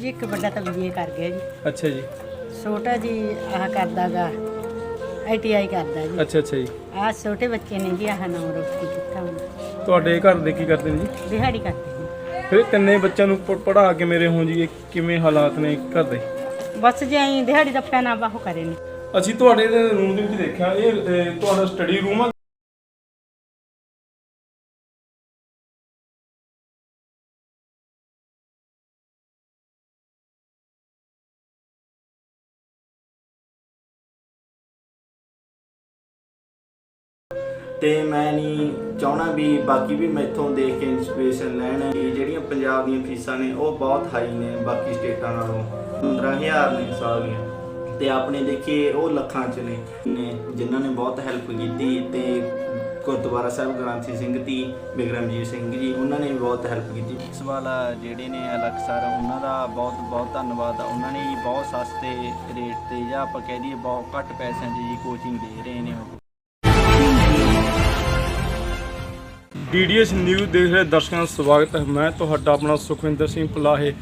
ਜੀ ਇੱਕ ਵੱਡਾ ਤਾਂ ਬੀਏ ਕਰ ਗਿਆ ਜੀ। ਅੱਛਾ ਜੀ। ਛੋਟਾ ਜੀ ਆਹ ਕਰਦਾਗਾ ਆਈਟੀਆਈ ਕਰਦਾ ਜੀ। ਅੱਛਾ ਅੱਛਾ ਜੀ। ਆਹ ਛੋਟੇ ਬੱਚੇ ਨੇ ਜੀ ਆਹ ਨਾਮ ਰੋਟੀ ਕੀਤਾ ਹੁਣ। ਤੁਹਾਡੇ ਘਰ ਦੇ ਕੀ ਕਰਦੇ ਨੇ ਜੀ? ਦਿਹਾੜੀ ਕਰਦੇ ਨੇ। ਫਿਰ ਇਹ ਤਿੰਨੇ ਬੱਚਿਆਂ ਨੂੰ ਪ- ਪੜ੍ਹਾ ਕੇ ਮੇਰੇ ਹੋ ਜੀ? ਇਹ ਕਿਵੇਂ ਹਾਲਾਤ ਨੇ ਘਰ ਦੇ? ਬਸ ਜੇ ਅਸੀਂ ਦਿਹਾੜੀ ਦਾ ਪੈਨਾ ਬਾਹੋ ਕਰੇ ਨੇ। ਅਸੀਂ ਤੁਹਾਡੇ ਦੇ ਰੂਮ ਦੇ ਵਿੱਚ ਦੇਖਿਆ ਇਹ ਅਹ, ਤੁਹਾਡਾ ਸਟੱਡੀ ਰੂਮ ਆ। ਤੇ ਮੈਂ ਨਹੀਂ ਚਾਹਣਾ ਵੀ ਬਾਕੀ ਵੀ ਮੈਥੋਂ ਦੇਖ ਕੇ ਇਨਸਪੀਰੇਸ਼ਨ ਲੈਣ ਕਿ ਜਿਹੜੀਆਂ ਪੰਜਾਬ ਦੀਆਂ ਫੀਸਾਂ ਨੇ, ਉਹ ਬਹੁਤ ਹਾਈ ਨੇ ਬਾਕੀ ਸਟੇਟਾਂ ਨਾਲੋਂ। 15000 ਨੇ ਸਾਲ ਦੀਆਂ। ਤੇ ਆਪਣੇ ਦੇਖੀਏ, ਉਹ ਲੱਖਾਂ ਚ ਨੇ ਜਿਨ੍ਹਾਂ ਨੇ ਬਹੁਤ ਹੈਲਪ ਕੀਤੀ ਤੇ ਗੁਰਦੁਆਰਾ ਸਾਹਿਬ ਗ੍ਰੰਥੀ ਸਿੰਘ ਜੀ ਬਿਕਰਮਜੀਤ ਸਿੰਘ ਜੀ, ਉਹਨਾਂ ਨੇ ਵੀ ਬਹੁਤ ਹੈਲਪ ਕੀਤੀ। ਇਸ ਵਾਲਾ ਜਿਹੜੇ ਨੇ ਅਲੱਗ ਉਹਨਾਂ ਦਾ ਬਹੁਤ ਬਹੁਤ ਧੰਨਵਾਦ ਆ। ਉਹਨਾਂ ਨੇ ਜੀ ਬਹੁਤ ਸਸਤੇ ਰੇਟ ਤੇ ਜਾਂ ਆਪਾਂ ਕਹਿ ਦਈਏ ਬਹੁਤ ਘੱਟ ਪੈਸਿਆਂ 'ਚ ਜੀ ਕੋਚਿੰਗ ਦੇ ਰਹੇ ਨੇ ਉਹ। ਡੀਡੀਐਸ ਨਿਊਜ਼ ਦੇਖ ਰਹੇ ਦਰਸ਼ਕਾਂ ਦਾ ਸਵਾਗਤ ਹੈ। ਮੈਂ ਤੁਹਾਡਾ ਆਪਣਾ ਸੁਖਵਿੰਦਰ ਸਿੰਘ ਪਲਾਹੇ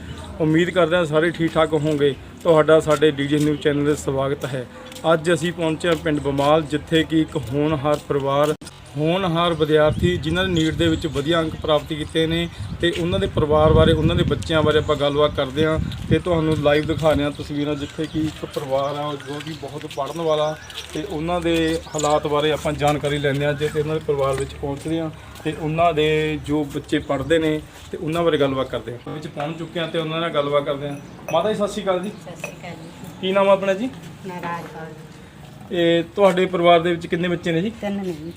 ਉਮੀਦ ਕਰਦਾ ਹਾਂ ਸਾਰੇ ਠੀਕ ਠਾਕ ਹੋਵੋਗੇ। ਤੁਹਾਡਾ ਸਾਡੇ ਡੀਡੀਐਸ ਨਿਊਜ਼ ਚੈਨਲ ਦੇ ਸਵਾਗਤ ਹੈ। ਅੱਜ ਅਸੀਂ ਪਹੁੰਚੇ ਹਾਂ ਪਿੰਡ ਬਮਾਲ, ਜਿੱਥੇ ਕਿ ਇੱਕ ਹੋਣਹਾਰ ਪਰਿਵਾਰ, ਹੋਣਹਾਰ ਵਿਦਿਆਰਥੀ ਜਿਨ੍ਹਾਂ ਨੇ ਨੀਟ ਦੇ ਵਿੱਚ ਵਧੀਆ ਅੰਕ ਪ੍ਰਾਪਤ ਕੀਤੇ ਨੇ ਤੇ ਉਹਨਾਂ ਦੇ ਪਰਿਵਾਰ ਬਾਰੇ, ਉਹਨਾਂ ਦੇ ਬੱਚਿਆਂ ਬਾਰੇ ਆਪਾਂ ਗੱਲਬਾਤ ਕਰਦੇ ਹਾਂ ਤੇ ਤੁਹਾਨੂੰ ਲਾਈਵ ਦਿਖਾ ਰਹੇ ਹਾਂ ਤਸਵੀਰਾਂ, ਜਿੱਥੇ ਕਿ ਇੱਕ ਪਰਿਵਾਰ ਆ ਜੋ ਕਿ ਬਹੁਤ ਪੜ੍ਹਨ ਵਾਲਾ ਤੇ ਉਹਨਾਂ ਦੇ ਹਾਲਾਤ ਬਾਰੇ ਆਪਾਂ ਜਾਣਕਾਰੀ ਲੈਂਦੇ ਹਾਂ, ਜੇ ਤੇ ਉਹਨਾਂ ਦੇ ਪਰਿਵਾਰ ਵਿੱਚ ਪਹੁੰਚਦੇ ਹਾਂ। ਤੇ ਉਹਨਾਂ ਦੇ ਜੋ ਬੱਚੇ ਪੜ੍ਹਦੇ ਨੇ ਤੇ ਉਹਨਾਂ ਬਾਰੇ ਗੱਲਬਾਤ ਕਰਦੇ ਹਾਂ। ਵਿੱਚ ਪਹੁੰਚ ਚੁੱਕੇ ਹਾਂ ਤੇ ਉਹਨਾਂ ਨਾਲ ਗੱਲਬਾਤ ਕਰਦੇ ਹਾਂ। ਮਾਤਾ ਜੀ ਸਤਿ ਸ਼੍ਰੀ ਅਕਾਲ ਜੀ। ਸਤਿ ਸ਼੍ਰੀ ਅਕਾਲ ਜੀ। ਕੀ ਨਾਮ ਆ ਆਪਣਾ ਜੀ? ਨਾਰਾਜ ਕੌਰ ਇਹ ਤੁਹਾਡੇ ਪਰਿਵਾਰ ਦੇ ਵਿੱਚ ਕਿੰਨੇ ਬੱਚੇ ਨੇ ਜੀ? ਤਿੰਨ ਨੇ ਜੀ।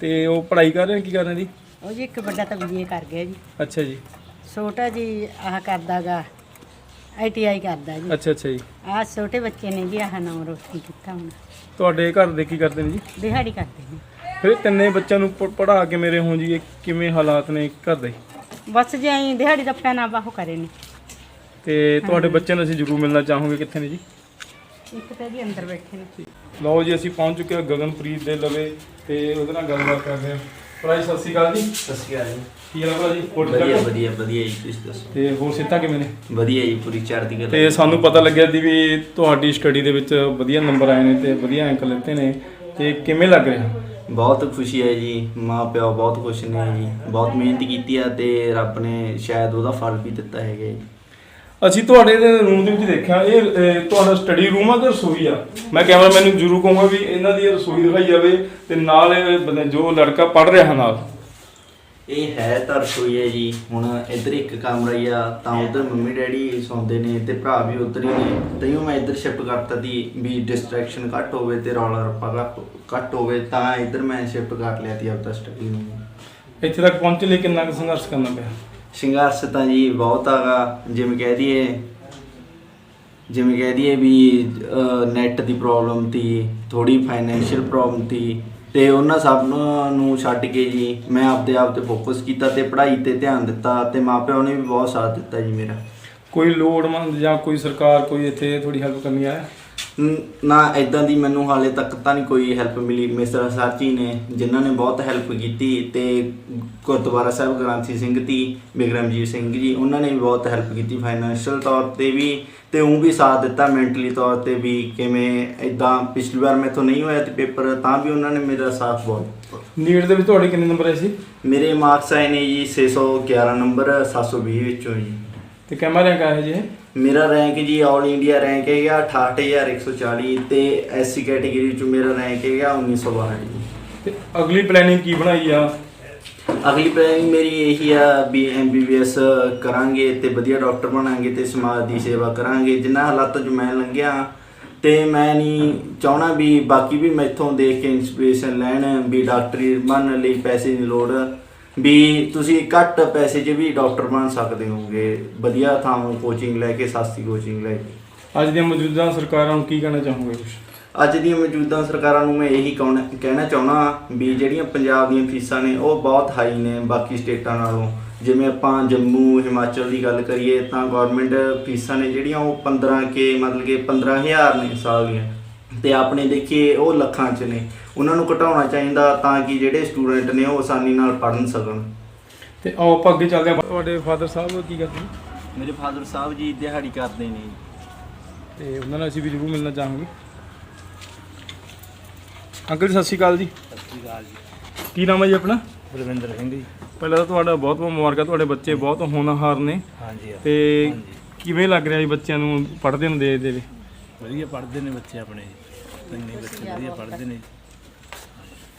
ਤੇ ਉਹ ਪੜ੍ਹਾਈ ਕਰ ਰਹੇ ਨੇ ਕੀ ਕਰ ਰਹੇ ਨੇ ਜੀ? ਉਹ ਜੀ ਇੱਕ ਵੱਡਾ ਤਾਂ ਬੀਏ ਕਰ ਗਿਆ ਜੀ। ਅੱਛਾ ਜੀ। ਛੋਟਾ ਜੀ ਆਹ ਕਰਦਾਗਾ ਆਈਟੀਆਈ ਕਰਦਾ ਜੀ। ਅੱਛਾ ਅੱਛਾ ਜੀ। ਆਹ ਛੋਟੇ ਬੱਚੇ ਨੇ ਜੀ ਆਹ ਨਾਮ ਰੋਟੀ ਕੀਤਾ ਹੁਣ। ਤੁਹਾਡੇ ਘਰ ਦੇ ਕੀ ਕਰਦੇ ਨੇ ਜੀ? ਦਿਹਾੜੀ ਕਰਦੇ ਨੇ। ਫਿਰ ਇਹ ਤਿੰਨੇ ਬੱਚਿਆਂ ਨੂੰ ਪ- ਪੜ੍ਹਾ ਕੇ ਮੇਰੇ ਹੋ ਜੀ ਇਹ ਕਿਵੇਂ ਹਾਲਾਤ ਨੇ ਘਰ ਦੇ? ਬਸ ਜੇ ਅਸੀਂ ਦਿਹਾੜੀ ਦਾ ਪੈਨਾ ਬਾਹੋ ਕਰੇ ਨੇ। ਤੇ ਤੁਹਾਡੇ ਬੱਚਿਆਂ ਨੂੰ ਅਸੀਂ ਜ਼ਰੂਰ ਮਿਲਣਾ ਚਾਹਾਂਗੇ ਕਿੱਥੇ ਨੇ ਜੀ? ਇੱਕ ਤਾਂ ਜੀ ਅੰਦਰ ਬੈਠੇ ਨੇ। ਲਓ ਜੀ ਅਸੀਂ ਪਹੁੰਚ ਚੁੱਕੇ ਹਾਂ ਗਗਨਪ੍ਰੀਤ ਦੇ ਲਵੇ ਤੇ ਉਹਦੇ ਨਾਲ ਗੱਲਬਾਤ ਕਰਦੇ ਹਾਂ। ਭਰਾ ਜੀ ਸਤਿ ਸ਼੍ਰੀ ਅਕਾਲ ਜੀ। ਸਤਿ ਸ਼੍ਰੀ ਅਕਾਲ ਜੀ। ਕੀ ਹਾਲ ਹੈ ਭਰਾ ਜੀ? ਹੋਰ ਠੀਕ ਵਧੀਆ ਠਾਕ? ਵਧੀਆ ਵਧੀਆ ਜੀ ਤੁਸੀਂ ਦੱਸੋ? ਤੇ ਹੋਰ ਸਿੱਧਾ ਕਿਵੇਂ ਨੇ? ਵਧੀਆ ਜੀ ਪੂਰੀ ਚੜ੍ਹਦੀ ਕਲਾ। ਤੇ ਸਾਨੂੰ ਪਤਾ ਲੱਗਿਆ ਦੀ ਵੀ ਤੁਹਾਡੀ ਸਟੱਡੀ ਦੇ ਵਿੱਚ ਵਧੀਆ ਨੰਬਰ ਆਏ ਨੇ ਤੇ ਵਧੀਆ ਅੰਕ ਲਿੱਤੇ ਨੇ। ਤੇ ਕਿਵੇਂ ਲੱਗ ਰਿਹਾ? ਬਹੁਤ ਖੁਸ਼ੀ ਹੈ ਜੀ ਮਾਂ ਪਿਓ ਬਹੁਤ ਖੁਸ਼ ਨੇ ਜੀ ਬਹੁਤ ਮਿਹਨਤ ਕੀਤੀ ਆ ਤੇ ਰੱਬ ਨੇ ਸ਼ਾਇਦ ਉਹਦਾ ਫਲ ਵੀ ਦਿੱਤਾ ਹੈਗਾ ਜੀ। ਅਸੀਂ ਤੁਹਾਡੇ ਰੂਮ ਦੇ ਵਿੱਚ ਦੇਖਿਆ ਇਹ ਅਹ, ਤੁਹਾਡਾ ਸਟੱਡੀ ਰੂਮ ਆ ਤੇ ਰਸੋਈ ਆ? ਮੈਂ ਕੈਮਰਾਮੈਨ ਨੂੰ ਜ਼ਰੂਰ ਕਹੂੰਗਾ ਵੀ ਇਹਨਾਂ ਦੀ ਰਸੋਈ ਦਿਖਾਈ ਜਾਵੇ ਤੇ ਨਾਲ ਇਹ ਬੰਦੇ ਜੋ ਲੜਕਾ ਪੜ ਰਿਹਾ ਨਾਲ। ਇਹ ਹੈ ਤਾਂ ਰਸੋਈ ਹੈ ਜੀ। ਹੁਣ ਇੱਧਰ ਇੱਕ ਕਮਰਾ ਹੀ ਆ ਤਾਂ ਉਧਰ ਮੰਮੀ ਡੈਡੀ ਸੌਂਦੇ ਨੇ ਤੇ ਭਰਾ ਵੀ ਉਧਰ ਹੀ ਨੇ। ਤਈਓ ਮੈਂ ਇੱਧਰ ਸ਼ਿਫਟ ਕਰਤਾ ਦੀ ਵੀ ਡਿਸਟਰੈਕਸ਼ਨ ਘੱਟ ਹੋਵੇ ਤੇ ਰੌਲਾ ਰੱਪਾ ਘੱਟ- ਹੋਵੇ ਤਾਂ ਇੱਧਰ ਮੈਂ ਸ਼ਿਫਟ ਕਰ ਲਿਆ ਤੀ ਆਪਦਾ ਸਟੱਡੀ ਨੂੰ। ਇੱਥੇ ਤੱਕ ਪਹੁੰਚਣ ਲਈ ਕਿੰਨਾ ਕੁ ਸੰਘਰਸ਼ ਕਰਨਾ ਪਿਆ? ਸੰਘਰਸ਼ ਤਾਂ ਜੀ ਬਹੁਤ ਆਗਾ ਜਿਵੇਂ ਕਹਿ ਦਈਏ ਜਿਵੇਂ ਕਹਿ ਦਈਏ ਵੀ ਨੈਟ ਦੀ ਪ੍ਰੋਬਲਮ ਤੀ ਥੋੜੀ ਫਾਈਨੈਂਸ਼ੀਅਲ ਪ੍ਰੋਬਲਮ ਤੀ। ਤੇ ਉਹਨਾਂ ਸਭ ਨੂੰ ਛੱਡ ਕੇ ਜੀ ਮੈਂ ਆਪਦੇ ਆਪ ਤੇ ਫੋਕਸ ਕੀਤਾ ਤੇ ਪੜ੍ਹਾਈ ਤੇ ਧਿਆਨ ਦਿੱਤਾ ਤੇ ਮਾਪਿਆਂ ਨੇ ਵੀ ਬਹੁਤ ਸਾਥ ਦਿੱਤਾ ਜੀ ਮੇਰਾ। ਕੋਈ ਲੋੜਵੰਦ ਜਾਂ ਕੋਈ ਸਰਕਾਰ ਕੋਈ ਇੱਥੇ ਥੋੜੀ ਹੈਲਪ ਕਰਨੀ ਆਇਆ? ਨ- ਇਦਾਂ ਦੀ ਮੈਨੂੰ ਹਾਲੇ ਤੱਕ ਤਾਂ ਨਹੀਂ ਕੋਈ ਹੈਲਪ ਮਿਲੀ। ਮਿਸਟਰ ਸਾਚੀ ਨੇ ਜਿਨ੍ਹਾਂ ਨੇ ਬਹੁਤ ਹੈਲਪ ਕੀਤੀ ਤੇ ਗੁਰਦੁਆਰਾ ਸਾਹਿਬ ਗ੍ਰੰਥੀ ਸਿੰਘ ਜੀ ਬਿਕਰਮਜੀਤ ਸਿੰਘ ਜੀ ਉਹਨਾਂ ਨੇ ਵੀ ਬਹੁਤ ਹੈਲਪ ਕੀਤੀ ਫਾਈਨੈਂਸ਼ੀਅਲ ਤੌਰ ਤੇ ਵੀ ਤੇ ਉਹ ਵੀ ਸਾਥ ਦਿੱਤਾ ਮੈਂਟਲੀ ਤੌਰ ਤੇ ਵੀ ਕਿਵੇਂ ਇਦਾਂ ਪਿਛਲੀ ਵਾਰ ਮੈਥੋਂ ਨਹੀਂ ਹੋਇਆ ਤੇ ਪੇਪਰ ਤਾਂ ਵੀ ਉਹਨਾਂ ਨੇ ਮੇਰਾ ਸਾਥ ਬਹੁਤ। ਨੀਟ ਦੇ ਵਿੱਚ ਤੁਹਾਡੇ ਕਿੰਨੇ ਨੰਬਰ ਆਏ ਸੀ? ਮੇਰੇ ਮਾਰਕਸ ਆਏ ਨੇ ਜੀ 611 ਨੰਬਰ 720 ਵਿੱਚੋਂ ਜੀ। ਤੇ ਕਿੰਨਾ ਰੈਂਕ ਆਇਆ ਜੀ ਇਹ? ਮੇਰਾ ਰੈਂਕ ਜੀ 올 ਇੰਡੀਆ ਰੈਂਕ ਹੈਗਾ 68140 ਤੇ ਐਸਸੀ ਕੈਟਾਗਰੀ ਚ ਮੇਰਾ ਰੈਂਕ ਹੈਗਾ 1912 ਜੀ। ਤੇ ਅਗਲੀ ਪਲੈਨਿੰਗ ਕੀ ਬਣਾਈ ਆ? ਅਗਲੀ ਪਲੈਨਿੰਗ ਮੇਰੀ ਇਹੀ ਆ ਵੀ ਐਮਬੀਬੀਐਸ ਕਰਾਂਗੇ ਤੇ ਵਧੀਆ ਡਾਕਟਰ ਬਣਾਂਗੇ ਤੇ ਸਮਾਜ ਦੀ ਸੇਵਾ ਕਰਾਂਗੇ। ਜਿੰਨਾ ਹਾਲਾਤਾਂ 'ਚ ਮੈਂ ਲੰਘਿਆ ਤੇ ਮੈਂ ਨਹੀਂ ਚਾਹਣਾ ਵੀ ਬਾਕੀ ਵੀ ਮੈਥੋਂ ਦੇਖ ਕੇ ਇਨਸਪੀਰੇਸ਼ਨ ਲੈਣ ਵੀ ਡਾਕਟਰੀ ਬਣਨ ਲਈ ਪੈਸੇ ਦੀ ਲੋੜ ਵੀ ਤੁਸੀਂ ਘੱਟ ਪੈਸੇ 'ਚ ਵੀ ਡਾਕਟਰ ਬਣ ਸਕਦੇ ਹੋਗੇ ਵਧੀਆ ਥਾਂ ਕੋਚਿੰਗ ਲੈ ਕੇ ਸਸਤੀ ਕੋਚਿੰਗ ਲੈ ਕੇ। ਅੱਜ ਦੀਆਂ ਮੌਜੂਦਾ ਸਰਕਾਰਾਂ ਨੂੰ ਕੀ ਕਹਿਣਾ ਚਾਹੋਗੇ ਕੁਛ ਅੱਜ ਦੀਆਂ ਮੌਜੂਦਾ ਸਰਕਾਰਾਂ ਨੂੰ ਮੈਂ ਇਹੀ ਕਹਣਾ ਕਹਿਣਾ ਚਾਹਣਾ ਵੀ ਜਿਹੜੀਆਂ ਪੰਜਾਬ ਦੀਆਂ ਫੀਸਾਂ ਨੇ ਉਹ ਬਹੁਤ ਹਾਈ ਨੇ ਬਾਕੀ ਸਟੇਟਾਂ ਨਾਲੋਂ। ਜਿਵੇਂ ਆਪਾਂ ਜੰਮੂ ਹਿਮਾਚਲ ਦੀ ਗੱਲ ਕਰੀਏ ਤਾਂ ਗਵਰਨਮੈਂਟ ਫੀਸਾਂ ਨੇ ਜਿਹੜੀਆਂ ਉਹ 15 ਕੇ ਮਤਲਬ ਕਿ 15000 ਨੇ ਸਾਲ ਦੀਆਂ। ਤੇ ਆਪਣੇ ਦੇਖੀਏ ਉਹ ਲੱਖਾਂ 'ਚ ਨੇ। ਉਹਨਾਂ ਨੂੰ ਘਟਾਉਣਾ ਚਾਹੀਦਾ ਤਾਂ ਕਿ ਜਿਹੜੇ ਸਟੂਡੈਂਟ ਨੇ ਉਹ ਆਸਾਨੀ ਨਾਲ ਪੜ੍ਹਨ ਸਕਣ। ਤੇ ਆਓ ਆਪਾਂ ਅੱਗੇ ਚੱਲਦੇ ਹਾਂ। ਤੁਹਾਡੇ ਫਾਦਰ ਸਾਹਿਬ ਕੀ ਕਰਦੇ ਨੇ? ਮੇਰੇ ਫਾਦਰ ਸਾਹਿਬ ਜੀ ਦਿਹਾੜੀ ਕਰਦੇ ਨੇ। ਜੀ ਤੇ ਉਹਨਾਂ ਨਾਲ ਅਸੀਂ ਵੀ ਜ਼ਰੂਰ ਮਿਲਣਾ ਚਾਹਾਂਗੇ। ਅੰਕਲ ਜੀ ਸਤਿ ਸ਼੍ਰੀ ਅਕਾਲ ਜੀ। ਸਤਿ ਸ਼੍ਰੀ ਅਕਾਲ ਜੀ। ਕੀ ਨਾਮ ਹੈ ਜੀ ਆਪਣਾ? ਬਲਵਿੰਦਰ ਸਿੰਘ ਜੀ। ਪਹਿਲਾਂ ਤਾਂ ਤੁਹਾਡਾ ਬਹੁਤ ਬਹੁਤ ਮੁਬਾਰਕਾਂ ਤੁਹਾਡੇ ਬੱਚੇ ਬਹੁਤ ਹੋਣਹਾਰ ਨੇ। ਹਾਂਜੀ ਤੇ। ਕਿਵੇਂ ਲੱਗ ਰਿਹਾ ਜੀ ਬੱਚਿਆਂ ਨੂੰ ਪੜ੍ਹਦੇ ਨੂੰ ਦੇ ਦੇ? ਵਧੀਆ ਪੜ੍ਹਦੇ ਨੇ ਬੱਚੇ ਆਪਣੇ। ਤਿੰਨੇ ਬੱਚੇ ਵਧੀਆ ਪੜ੍ਹਦੇ ਨੇ।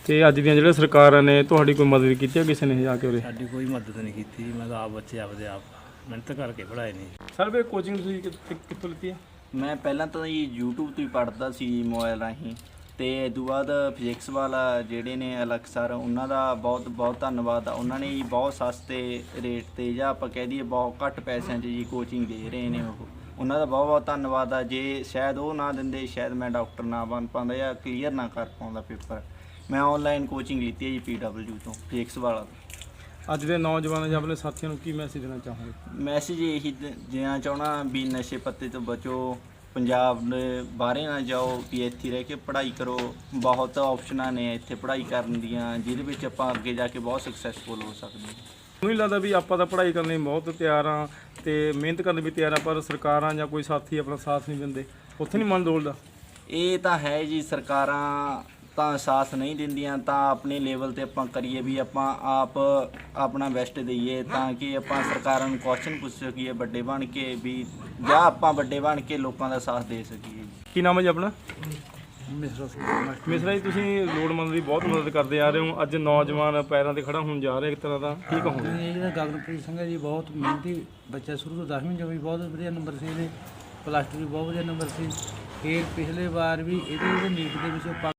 ਤੇ ਅੱਜ ਦੀਆਂ ਜਿਹੜੇ ਸਰਕਾਰਾਂ ਨੇ ਤੁਹਾਡੀ ਕੋਈ ਮਦਦ ਕੀਤੀ ਹੈ ਕਿਸੇ ਨੇ ਜਾ ਕੇ ਉਰੇ? ਸਾਡੀ ਕੋਈ ਮਦਦ ਨਹੀਂ ਕੀਤੀ ਜੀ। ਮੈਂ ਤਾਂ ਆਪ ਬੱਚੇ ਆਪਦੇ ਆਪ ਮਿਹਨਤ ਕਰਕੇ ਪੜ੍ਹਾਏ ਨੇ। ਜੀ। ਸਰ ਵੇ ਕੋਚਿੰਗ ਤੁਸੀਂ ਕਿੱਥੇ- ਕਿੱਥੋਂ ਲਿੱਤੀ ਹੈ? ਮੈਂ ਪਹਿਲਾਂ ਤਾਂ ਜੀ YouTube ਤੋਂ ਹੀ ਪੜ੍ਹਦਾ ਸੀ ਮੋਬਾਈਲ ਰਾਹੀਂ। ਤੇ ਇਹ ਤੋਂ ਬਾਅਦ ਫਿਜ਼ਿਕਸ ਵਾਲਾ ਜਿਹੜੇ ਨੇ ਅਲੱਗ ਸਰ ਉਹਨਾਂ ਦਾ ਬਹੁਤ ਬਹੁਤ ਧੰਨਵਾਦ ਆ। ਉਹਨਾਂ ਨੇ ਜੀ ਬਹੁਤ ਸਸਤੇ ਰੇਟ ਤੇ ਜਾਂ ਆਪਾਂ ਕਹਿ ਦਈਏ ਬਹੁਤ ਘੱਟ ਪੈਸਿਆਂ 'ਚ ਜੀ ਕੋਚਿੰਗ ਦੇ ਰਹੇ ਨੇ ਉਹ। ਉਹਨਾਂ ਦਾ ਬਹੁਤ ਬਹੁਤ ਧੰਨਵਾਦ ਆ। ਜੇ ਸ਼ਾਇਦ ਉਹ ਨਾ ਦਿੰਦੇ ਸ਼ਾਇਦ ਮੈਂ ਡਾਕਟਰ ਨਾ ਬਣ ਪਾਉਂਦਾ ਜਾਂ ਕਲੀਅਰ ਨਾ ਕਰ ਪਾਉਂਦਾ ਪੇਪਰ। ਮੈਂ ਆਨਲਾਈਨ ਕੋਚਿੰਗ ਲਿੱਤੀ ਹੈ ਜੀ PW ਤੋਂ ਫਿਜ਼ਿਕਸ ਵਾਲਾ ਅੱਜ ਦੇ ਨੌਜਵਾਨ ਜਾਂ ਆਪਣੇ ਸਾਥੀਆਂ ਨੂੰ ਕੀ ਮੈਸੇਜ ਦੇਣਾ ਚਾਹੋਗੇ? ਮੈਸੇਜ ਇਹੀ ਦ- ਦੇਣਾ ਚਾਹਣਾ ਵੀ ਨਸ਼ੇ ਪੱਤੇ ਤੋਂ ਬਚੋ ਪੰਜਾਬ ਦੇ ਬਾਹਰੇ ਨਾ ਜਾਓ ਵੀ ਇੱਥੇ ਰਹਿ ਕੇ ਪੜ੍ਹਾਈ ਕਰੋ। ਬਹੁਤ ਆਪਸ਼ਨਾਂ ਨੇ ਇੱਥੇ ਪੜ੍ਹਾਈ ਕਰਨ ਦੀਆਂ ਜਿਹਦੇ ਵਿੱਚ ਆਪਾਂ ਅੱਗੇ ਜਾ ਕੇ ਬਹੁਤ ਸਕਸੈਸਫੁਲ ਹੋ ਸਕਦੇ ਹਾਂ। ਮੈਨੂੰ ਨਹੀਂ ਲੱਗਦਾ ਵੀ ਆਪਾਂ ਤਾਂ ਪੜ੍ਹਾਈ ਕਰਨ ਲਈ ਬਹੁਤ ਤਿਆਰ ਆ ਤੇ ਮਿਹਨਤ ਕਰਨ ਵੀ ਤਿਆਰ ਆ ਪਰ ਸਰਕਾਰਾਂ ਜਾਂ ਕੋਈ ਸਾਥੀ ਆਪਣਾ ਸਾਥ ਨਹੀਂ ਦਿੰਦੇ। ਉੱਥੇ ਨਹੀਂ ਮਨ ਡੋਲਦਾ ਇਹ ਤਾਂ ਹੈ ਜੀ ਸਰਕਾਰਾਂ ਤਾਂ ਸਾਥ ਨਹੀਂ ਦਿੰਦੀਆਂ ਤਾਂ ਆਪਣੇ ਲੈਵਲ ਤੇ ਆਪਾਂ ਕਰੀਏ ਵੀ ਆਪਾਂ ਆਪ ਆਪਣਾ ਬੈਸਟ ਦਈਏ ਤਾਂ ਕਿ ਆਪਾਂ ਸਰਕਾਰਾਂ ਨੂੰ ਕੁਐਸਚਨ ਪੁੱਛ ਸਕੀਏ ਵੱਡੇ ਬਣ ਕੇ ਵੀ ਜਾਂ ਆਪਾਂ ਵੱਡੇ ਬਣ ਕੇ ਲੋਕਾਂ ਦਾ ਸਾਥ ਦੇ ਸਕੀਏ। ਕੀ ਨਾਮ ਹੈ ਜੀ ਆਪਣਾ? ਮਿਸਰਾ ਮਿਸਰਾ ਜੀ ਤੁਸੀਂ ਲੋੜਵੰਦ ਦੀ ਬਹੁਤ ਮਦਦ ਕਰਦੇ ਆ ਰਹੇ ਹੋ। ਅੱਜ ਨੌਜਵਾਨ ਪੈਰਾਂ ਤੇ ਖੜਾ ਹੋਣ ਜਾ ਰਿਹਾ ਇੱਕ ਤਰ੍ਹਾਂ ਦਾ ਕੀ ਕਹੋਗੇ ਇਹ ਜਿਹੜਾ ਗਗਨਪ੍ਰੀਤ ਸਿੰਘ ਹੈ ਜੀ ਬਹੁਤ ਮਿਹਨਤੀ ਬੱਚਾ ਸ਼ੁਰੂ ਤੋਂ 10ਵੀਂ ਚੋਂ ਵੀ ਬਹੁਤ ਵਧੀਆ ਨੰਬਰ ਸੀ ਇਹਦੇ। ਪਲੱਸ 2 ਵੀ ਬਹੁਤ ਵਧੀਆ ਨੰਬਰ ਸੀ। ਫਿਰ ਪਿਛਲੇ ਵਾਰ ਵੀ ਇਹਦੇ ਨੀਟ ਦੇ ਵਿੱਚ